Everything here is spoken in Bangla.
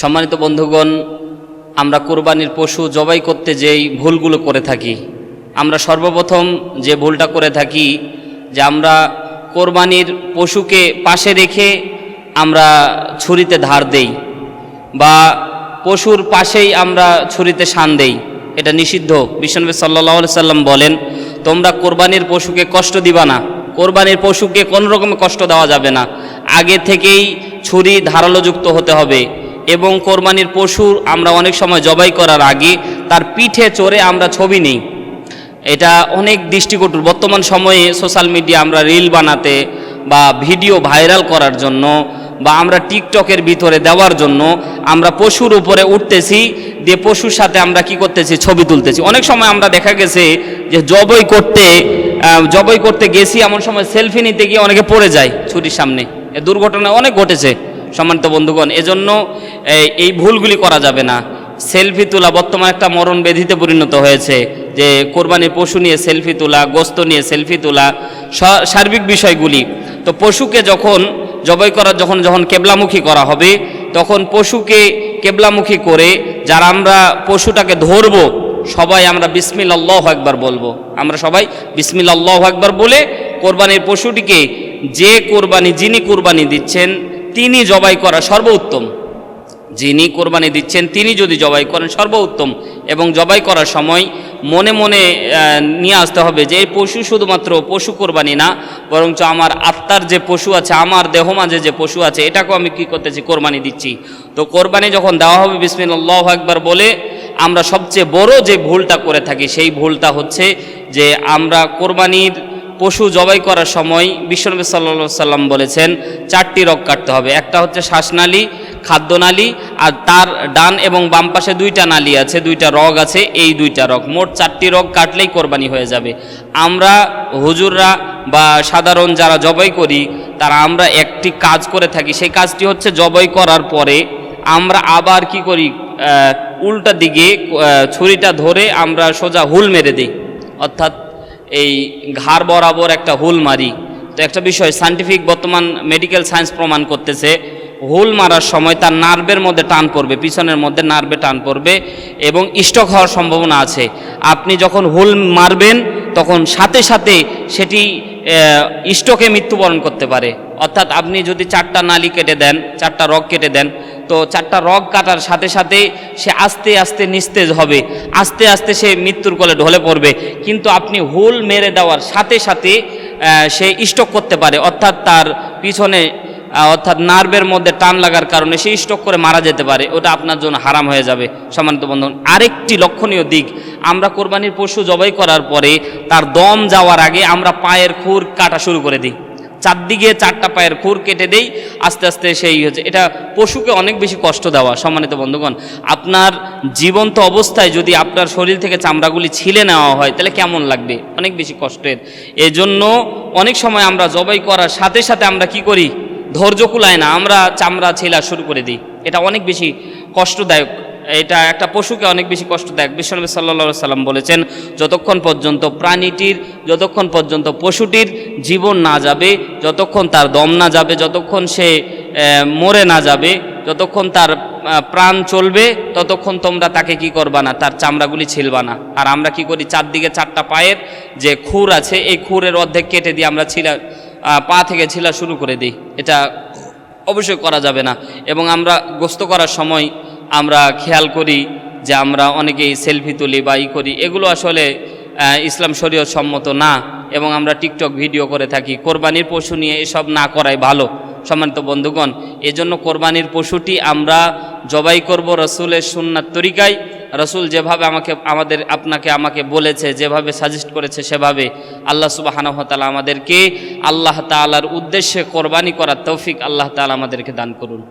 সম্মানিত বন্ধুগণ, আমরা কোরবানির পশু জবাই করতে যেই ভুলগুলো করে থাকি, আমরা সর্বপ্রথম যে ভুলটা করে থাকি যে আমরা কোরবানির পশুকে পাশে রেখে আমরা ছুরিতে ধার দেই বা পশুর পাশেই আমরা ছুরিতে শান দেই। এটা নিষিদ্ধ। বিশ্বনবী সাল্লাহ সাল্লাম বলেন, তোমরা কোরবানির পশুকে কষ্ট দিবা না। কোরবানির পশুকে কোনো রকমের কষ্ট দেওয়া যাবে না। আগে থেকেই ছুরি ধারালোযুক্ত হতে হবে। এবং কোরবানির পশু আমরা অনেক সময় জবাই করার আগে তার পিঠে চড়ে আমরা ছবি নেই। এটা অনেক দৃষ্টিকটুর। বর্তমান সময়ে সোশ্যাল মিডিয়া আমরা রিল বানাতে বা ভিডিও ভাইরাল করার জন্য বা আমরা টিকটকের ভিতরে দেওয়ার জন্য আমরা পশুর উপরে উঠতেছি, দিয়ে পশুর সাথে আমরা কি করতেছি, ছবি তুলতেছি। অনেক সময় আমরা দেখা গেছে যে জবই করতে জবই করতে গেছি, এমন সময় সেলফি নিতে গিয়ে অনেকে পড়ে যায় ছুরির সামনে। এ দুর্ঘটনা অনেক ঘটেছে। সম্মানিত বন্ধুগণ, এজন্য এই- ভুলগুলি করা যাবে না। সেলফি তোলা, বর্তমানে একটা মরণ ব্যাধিতে পরিণত হয়েছে যে কোরবানির পশু নিয়ে সেলফি তোলা, গোস্ত নিয়ে সেলফি তোলা সার্বিক বিষয়গুলি। তো পশুকে যখন জবাই করার যখন যখন কেবলামুখী করা হবে, তখন পশুকে কেবলামুখী করে যারা আমরা পশুটাকে ধরবো, সবাই আমরা বিসমিল আল্লাহ একবার বলব। আমরা সবাই বিসমিল আল্লাহ একবার বলে কোরবানির পশুটিকে যে কোরবানি, যিনি কোরবানি দিচ্ছেন তিনি জবাই করা সর্বোত্তম। যিনি কোরবানি দিচ্ছেন, তিনি যদি জবাই করেন, সর্বোত্তম। এবং জবাই করার সময় মনে মনে নিয়ে আসতে হবে যে, এই পশু শুধুমাত্র পশু কোরবানি না, বরঞ্চ আমার আত্মার যে পশু আছে, আমার দেহ মাঝে যে পশু আছে, এটাকেও আমি কী করতেছি? কোরবানি দিচ্ছি। তো কোরবানি যখন দেওয়া হবে বিসমিল্লাহ একবার বলে, আমরা সবচেয়ে বড় যে ভুলটা করে থাকি, সেই ভুলটা হচ্ছে যে, আমরা কোরবানির পশু জবাই করার সময় বিশ্বনবী সাল্লা সাল্লাম বলেছেন, চারটি রগ কাটতে হবে। একটা হচ্ছে শ্বাসনালী, খাদ্যনালী, আর তার ডান এবং বাম পাশে দুইটা নালী আছে, দুইটা রগ আছে, এই দুইটা রগ। মোট চারটি রগ কাটলেই কোরবানি হয়ে যাবে। আমরা, হুজুররা বা সাধারণ যারা জবাই করি, তারা আমরা একটি কাজ করে থাকি। সেই কাজটি হচ্ছে জবাই করার পরে আমরা আবার কি করি উল্টা দিকে ছুরিটা ধরে আমরা সোজা হুল মেরে দিই। অর্থাৎ এই ঘাড় বরাবর একটা হুল মারি। তো একটা বিষয় সায়েন্টিফিক বর্তমান মেডিকেল সায়েন্স প্রমাণ করতেছে, হুল মারার সময় তার নার্ভের মধ্যে টান পড়বে, পিছনের মধ্যে নার্ভে টান পড়বে এবং স্টক হওয়ার সম্ভাবনা আছে। আপনি যখন হুল মারবেন, তখন সাথে সাথে সেটি স্টকে মৃত্যুবরণ করতে পারে। অর্থাৎ আপনি যদি চারটা নালি কেটে দেন, চারটা রগ কেটে দেন তো চারটা রগ কাটার সাথে সাথে সে আস্তে আস্তে নিস্তেজ হবে। আস্তে আস্তে সে মৃত্যুর কোলে ঢলে পড়বে। কিন্তু আপনি হুল মেরে দেওয়ার সাথে সাথে সে স্টক করতে পারে। অর্থাৎ তার পিছনে অর্থাৎ নার্ভের মধ্যে টান লাগার কারণে সে স্টক করে মারা যেতে পারে। ওটা আপনার জন্য হারাম হয়ে যাবে। সম্মানিত বন্ধন আরেকটি লক্ষণীয় দিক, আমরা কোরবানির পশু জবাই করার পরে তার দম যাওয়ার আগে আমরা পায়ের খুর কাটা শুরু করে দিই। চারদিকে চারটা পায়ের খুর কেটে দেই, আস্তে আস্তে সেই হচ্ছে, এটা পশুকে অনেক বেশি কষ্ট দেওয়া, সম্মানিত বন্ধুগণ। আপনার জীবন্ত অবস্থায় যদি আপনার শরীর থেকে চামড়াগুলি ছিলে নেওয়া হয়, তাহলে কেমন লাগবে? অনেক বেশি কষ্টের। এজন্য অনেক সময় আমরা জবাই করার সাথে সাথে আমরা কি করি? ধৈর্য কুলায় না, আমরা চামড়া ছেলা শুরু করে দিই। এটা অনেক বেশি কষ্টদায়ক। এটা একটা পশুকে অনেক বেশি কষ্টদায়ক বিশ্বনবী সাল্লা সাল্লাম বলেছেন, যতক্ষণ পর্যন্ত প্রাণীটির, যতক্ষণ পর্যন্ত পশুটির জীবন না যাবে, যতক্ষণ তার দম না যাবে, যতক্ষণ সে মরে না যাবে, যতক্ষণ তার প্রাণ চলবে, ততক্ষণ তোমরা তাকে কি করবা না? তার চামড়াগুলি ছিলবা না। আর আমরা কি করি? চারদিকে চারটা পায়ের যে খুর আছে, এই খুরের অর্ধেক কেটে দিয়ে আমরা ছিলা পা থেকে ছিলা শুরু করে দিই। এটা অবশ্যই করা যাবে না। এবং আমরা গোস্ত করার সময় আমরা খেয়াল করি যে আমরা অনেকেই সেলফি তুলি বা ই করি। এগুলো আসলে ইসলাম শরীয়ত সম্মত না এবং আমরা টিকটক ভিডিও করে থাকি। কোরবানির পশু নিয়ে এসব না করাই ভালো, সম্মানিত বন্ধুগণ। এজন্য কোরবানির পশুটি আমরা জবাই করব রসুলের সুন্নাত তরিকায়। রসুল যেভাবে আমাকে, আমাদের, আপনাকে, আমাকে বলেছে, যেভাবে সাজেস্ট করেছে সেভাবে আল্লাহ সুবাহানহতালা আমাদেরকে আল্লাহ তালার উদ্দেশ্যে কোরবানি করার তৌফিক আল্লাহ তালা আমাদেরকে দান করুন।